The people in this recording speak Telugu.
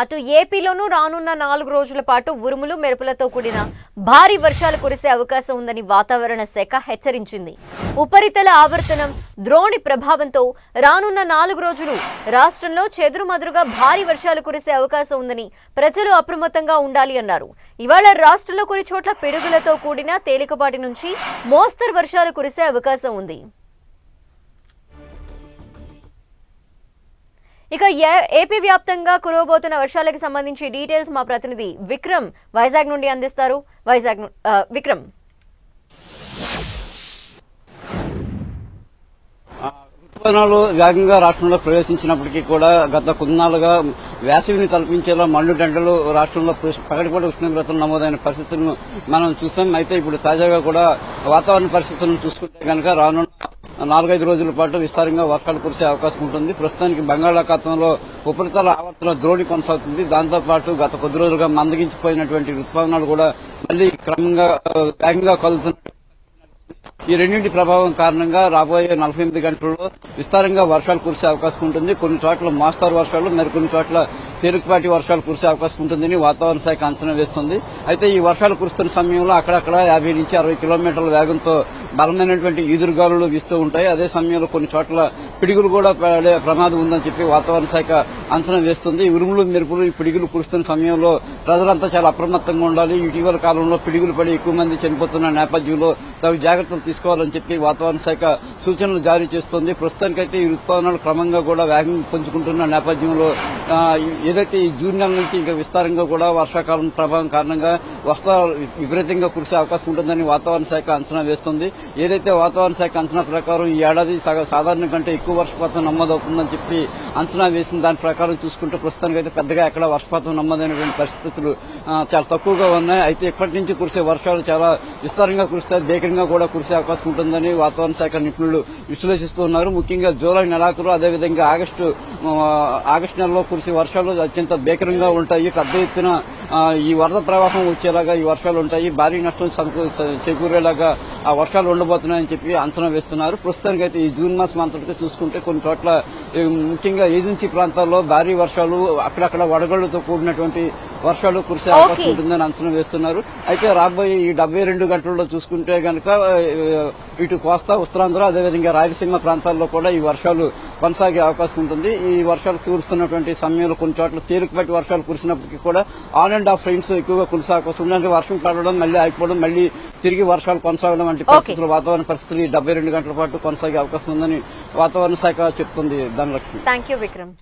అటు ఏపీలోనూ రానున్న నాలుగు రోజుల పాటు ఉరుములు మెరుపులతో కూడిన భారీ వర్షాలు కురిసే అవకాశం ఉందని వాతావరణ శాఖ హెచ్చరించింది. ఉపరితల ఆవర్తనం ద్రోణి ప్రభావంతో రానున్న నాలుగు రోజులు రాష్ట్రంలో చెదురుమదురుగా భారీ వర్షాలు కురిసే అవకాశం ఉందని ప్రజలు అప్రమత్తంగా ఉండాలి అన్నారు. ఇవాళ రాష్ట్రంలో కొన్ని చోట్ల పిడుగులతో కూడిన తేలికపాటి నుంచి మోస్తరు వర్షాలు కురిసే అవకాశం ఉంది. ఇక ఏ- ఏపీ వ్యాప్తంగా కురవబోతున్న వర్షాలకు సంబంధించి డీటెయిల్స్ మా ప్రతినిధి విక్రమ్ వైజాగ్ నుండి అందిస్తారు. వైజాగ్ విక్రమ్. ఋతుపవనాలు వేగంగా రాష్ట్రంలో ప్రవేశించినప్పటికీ కూడా గత కొన్నాళ్ళుగా వేసవిని తలపించేలా మండు దండలు రాష్ట్రంలో పగటిపడి ఉష్ణోగ్రతలు నమోదైన పరిస్థితులను మనం చూసాం. అయితే ఇప్పుడు తాజాగా కూడా వాతావరణ పరిస్థితులను చూసుకుంటే కనుక రానున్న నాలుగైదు రోజుల పాటు విస్తారంగా వర్షాలు కురిసే అవకాశం ఉంటుంది. ప్రస్తుతానికి బంగాళాఖాతంలో ఉపరితల ఆవర్తన ద్రోణి కొనసాగుతుంది. దాంతో పాటు గత కొద్ది రోజులుగా మందగించిపోయినటువంటి రుతుపవనాలు కూడా మళ్ళీ క్రమంగా వేగంగా కలుగుతున్న ఈ రెండింటి ప్రభావం కారణంగా రాబోయే నలభై ఎనిమిది గంటల్లో విస్తారంగా వర్షాలు కురిసే అవకాశం ఉంటుంది. కొన్ని చోట్ల మాస్తారు వర్షాలు మరి కొన్ని చోట్ల తేలికపాటి వర్షాలు కురిసే అవకాశం ఉంటుందని వాతావరణ శాఖ అంచనా వేస్తుంది. అయితే ఈ వర్షాలు కురుస్తున్న సమయంలో అక్కడక్కడ యాభై నుంచి అరవై కిలోమీటర్ల వేగంతో బలమైనటువంటి ఈదురుగాలులు వీస్తూ ఉంటాయి. అదే సమయంలో కొన్ని చోట్ల పిడుగులు కూడా పడే ప్రమాదం ఉందని చెప్పి వాతావరణ శాఖ అంచనా వేస్తుంది. ఉరుములు మెరుపులు ఈ పిడుగులు కురుస్తున్న సమయంలో ప్రజలంతా చాలా అప్రమత్తంగా ఉండాలి. ఇటీవల కాలంలో పిడుగులు పడి ఎక్కువ మంది చనిపోతున్న నేపథ్యంలో తగు జాగ్రత్తలు తీసుకోవాలని చెప్పి వాతావరణ శాఖ సూచనలు జారీ చేస్తోంది. ప్రస్తుతానికైతే ఈ ఋతుపవనాలు క్రమంగా కూడా వేగం పంచుకుంటున్న నేపథ్యంలో ఏదైతే ఈ జూన్ నెల నుంచి ఇంకా విస్తారంగా కూడా వర్షాకాలం ప్రభావం కారణంగా వర్షాలు విపరీతంగా కురిసే అవకాశం ఉంటుందని వాతావరణ శాఖ అంచనా వేస్తుంది. ఏదైతే వాతావరణ శాఖ అంచనా ప్రకారం ఈ ఏడాది సాధారణ కంటే ఎక్కువ వర్షపాతం నమోదవుతుందని చెప్పి అంచనా వేసిన దాని ప్రకారం చూసుకుంటే ప్రస్తుతానికి అయితే పెద్దగా ఎక్కడ వర్షపాతం నమ్మదైనటువంటి పరిస్థితులు చాలా తక్కువగా ఉన్నాయి. అయితే ఇప్పటి నుంచి కురిసే వర్షాలు చాలా విస్తారంగా కురిస్తాయి. భీకరంగా కూడా కురిసే అవకాశం ఉంటుందని వాతావరణ శాఖ నిపుణులు విశ్లేషిస్తూ ఉన్నారు. ముఖ్యంగా జూలై నెలాఖరు అదేవిధంగా ఆగస్టు ఆగస్టు నెలలో కురిసే వర్షాలు అత్యంత భీకరంగా ఉంటాయి. పెద్ద ఎత్తున ఈ వరద ప్రవాహం వచ్చేలాగా ఈ వర్షాలు ఉంటాయి. భారీ నష్టం చేకూరేలాగా ఆ వర్షాలు ఉండబోతున్నాయని చెప్పి అంచనా వేస్తున్నారు. ప్రస్తుతానికి అయితే ఈ జూన్ మాసం అంతటిగా చూసుకుంటే కొన్ని చోట్ల ముఖ్యంగా ఏజెన్సీ ప్రాంతాల్లో భారీ వర్షాలు అక్కడక్కడ వడగళ్ళతో కూడినటువంటి వర్షాలు కురిసే అవకాశం. ఉంటుందని అంచనా వేస్తున్నారు. అయితే రాబోయే ఈ డెబ్బై రెండు గంటల్లో చూసుకుంటే గనక ఆ, ఇటు కోస్తా ఉత్తరాంధ్ర అదేవిధంగా రాయలసీమ ప్రాంతాల్లో కూడా ఈ వర్షాలు కొనసాగే అవకాశం ఉంటుంది. ఈ వర్షాలు కురుస్తున్నటువంటి సమయంలో కొన్ని చోట్ల తేలికపాటి వర్షాలు కురిసినప్పటికీ కూడా ఆన్ అండ్ ఆఫ్ రైన్స్ ఎక్కువగా కురిసే అవకాశం వర్షం పడడం మళ్ళీ ఆగిపోవడం మళ్ళీ తిరిగి వర్షాలు కొనసాగడం వంటి పరిస్థితులు వాతావరణ పరిస్థితులు ఈ డెబ్బై రెండు గంటల పాటు కొనసాగే అవకాశం ఉందని వాతావరణ శాఖ చెప్తుంది ధనలక్ష్మి. Thank you Vikram